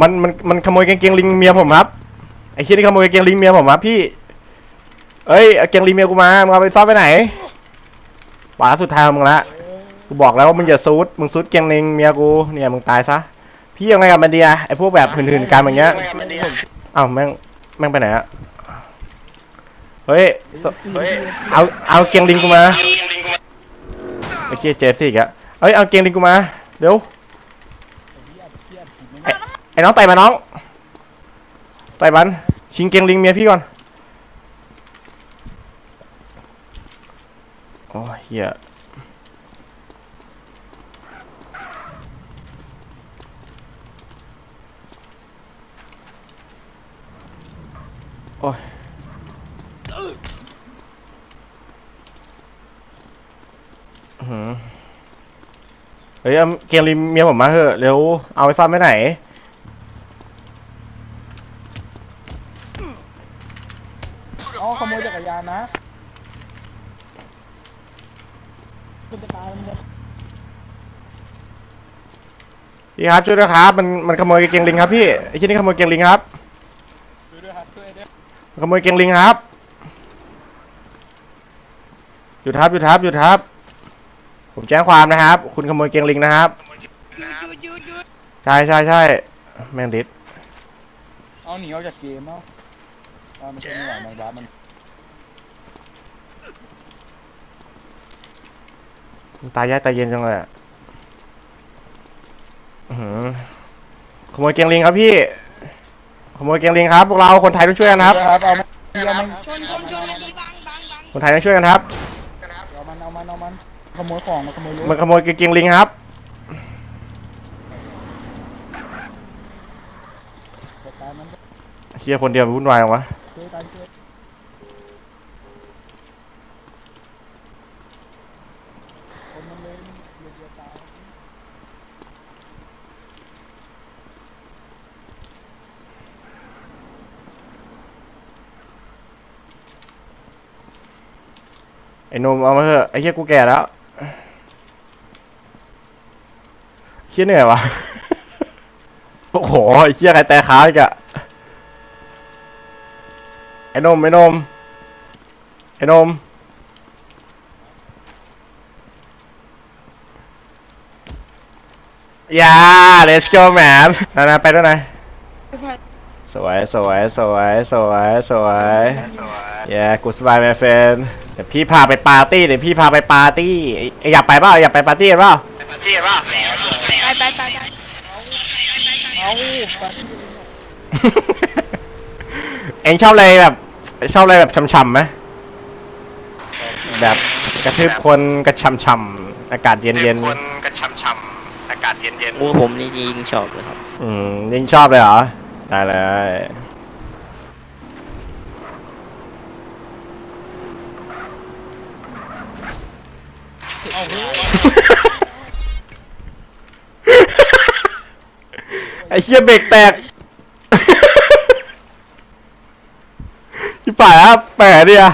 มันมันมันขโมยกางเกงลิงเมียผมครับไอ้เชี่ยนี่ขโมยกางเกงลิงเมียผมครับพี่เอ้ยเอากางเกงลิงเมียกูมามึงเอาไปซ่อนไปไหนป่าสุดท้ายของมึงละกูบอกแล้วว่ามึงอย่าซูดมึงซูดกางเกงลิงเมียกูเนี่ยมึงตายซะพี่ยังไงกับมันดีอะไอ้พวกแบบหื่นๆกันแบบเงี้ยเอ้าแม่งแม่งไปไหนอะเฮ้ยสเอาเอากางเกงลิงกูมาไอ้เชี่ยเจฟซี่อีกอะเอ้ยเอากางเกงลิงกูมาเดี๋ยวไน้องไต่มาน้องไต่มัน ชิงเกงลิงเมียพี่ก่อน โอ้ยเหี้ยโอ้ยหือเฮ้ยเอาเกงลิงเมียผมมาเถอะเร็ว เอาไปซ่อนไว้ไหน อ๋อขโมยจักรยานนะมันจะตายมันจะพี่ครับช่วยด้วยครับมันมันขโมยกางเกงลิงครับพี่ไอ้ที่นี่ขโมยกางเกงลิงครับมันขโมยกางเกงลิงครับหยุดครับหยุดครับหยุดครับ ผมแจ้งความนะครับ คุณขโมยกางเกงลิงนะครับใช่ใช่ใช่แม่งดิดเอาหนีออกจากเกมเอาเอามันเป็นหลังในบ้านมันมันตายยากตายเย็นจังเลยอะอื้อหือขโมยกางเกงลิงครับพี่ ขโมยกางเกงลิงครับพวกเราคนไทยต้องช่วยกันครับครับเอามันเอามันชนชนชนมันดีบังบังบังคนไทยต้องช่วยกันครับ เอามันเอามันเอามันขโมยของมาขโมยรถมันขโมยกางเกงลิงครับ จัดการมันเชียคนเดียวมันวุ่นวายจังวะ ช่วยกันช่วยคนมันเลยเรือเดียวตายไอ้นมเอามาเถอะไอ้เชี่ยกูแก่แล้วเชี่ยเหนื่อยวะ โอ้โหไอ้เชี่ยใครแต่ขาอีกอะ นมไอ้นมไอ้นมอย่า let's go man นานาไปด้วยนะสวยสวยสวยสวยสวย yeah good bye my friend เดี๋ยวพี่พาไปปาร์ตี้เดี๋ยวพี่พาไปปาร์ตี้อยากไปเปล่าอยากไปปาร์ตี้เปล่าไปไปไปไปเอาไปเอ็งชอบอะไรแบบ ชอบอะไรแบบช่ำๆไหมแบบกระทืบคนกระช่ำๆอากาศเย็นคนกระช่ำๆอากาศเย็นโอ้ผมนี่ยิงชอบเลยครับ ๆอืมยิ่งชอบเลยเหรอได้เลยไอ้เชี่ยเบรกแตก พี่ป่าครับแปะดิอะ